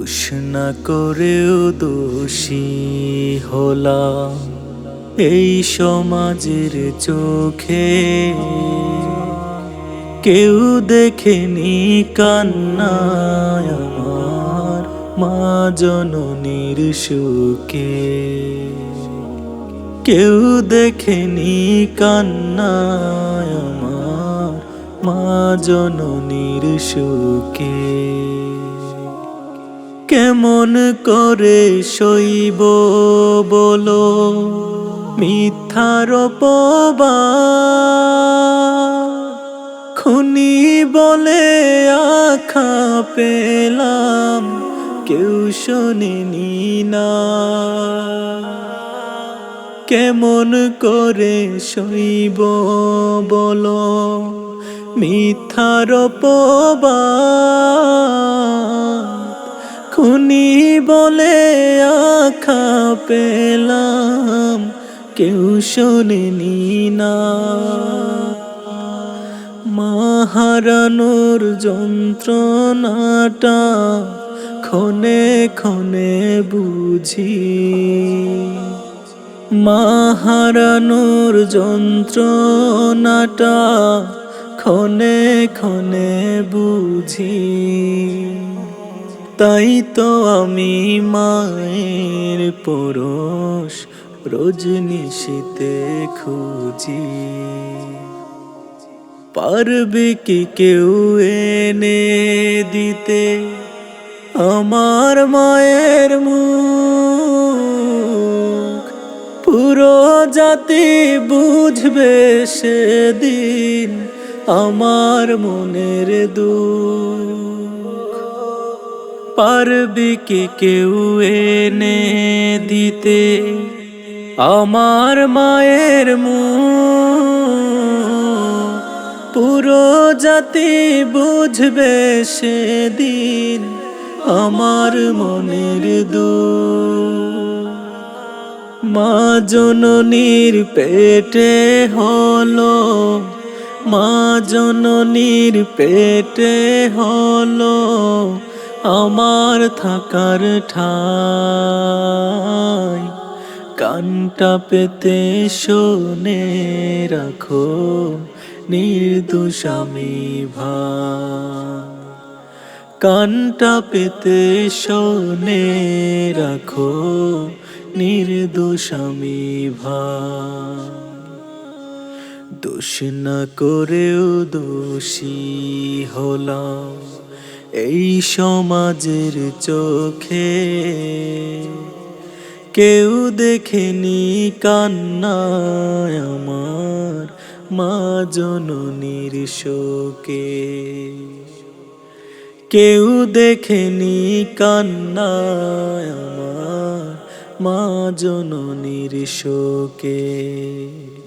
দোষ না করেও দোষী হলা এই সমাজের চোখে কেউ দেখেনি কান্নায় আমার মা জননীর সুখে। কেউ দেখেনি কান্নায় আমার মা জননীর সুখে। কেমন করে সইব বলো? মিথ্যার পবা খুনি বলে আখা পেলাম, কেউ শোনেনি না। কেমন করে সইব বলো? মিথ্যার পবা খুনি বলে আখা পেলাম, কেউ শোনেনি না। মাহারানোর যন্ত্রণাটা ক্ষণে ক্ষণে বুঝি। মাহারানোর যন্ত্রণাটা ক্ষণে ক্ষণে বুঝি। তাই তো আমি মায়ের পরশ রজনিশীতে খুঁজি। পারবে কি কেউ এনে দিতে? আমার মায়ের মুখ পুরো জাতি বুঝবে সেদিন আমার মনের দুঃখ পারবে কি কেউ এনে দিতে? আমার মায়ের মুখ পুরো জাতি বুঝবে সেদিন আমার মনের দুঃখ। মা জননীর পেটে হলো, মা জননীর পেটে হলো আমার থাকার ঠাই। কানটা পেতে শোনে রাখো, নির্দোষ আমি ভাই। কানটা পেতে শোনে রাখো, নির্দোষ আমি দোষ না করেও দোষী হলাম। এই সমাজের চোখে কেউ দেখেনি কান্নায় আমার মা জননীর শোকে। কেউ দেখেনি কান্নায় আমার মা জননীর শোকে।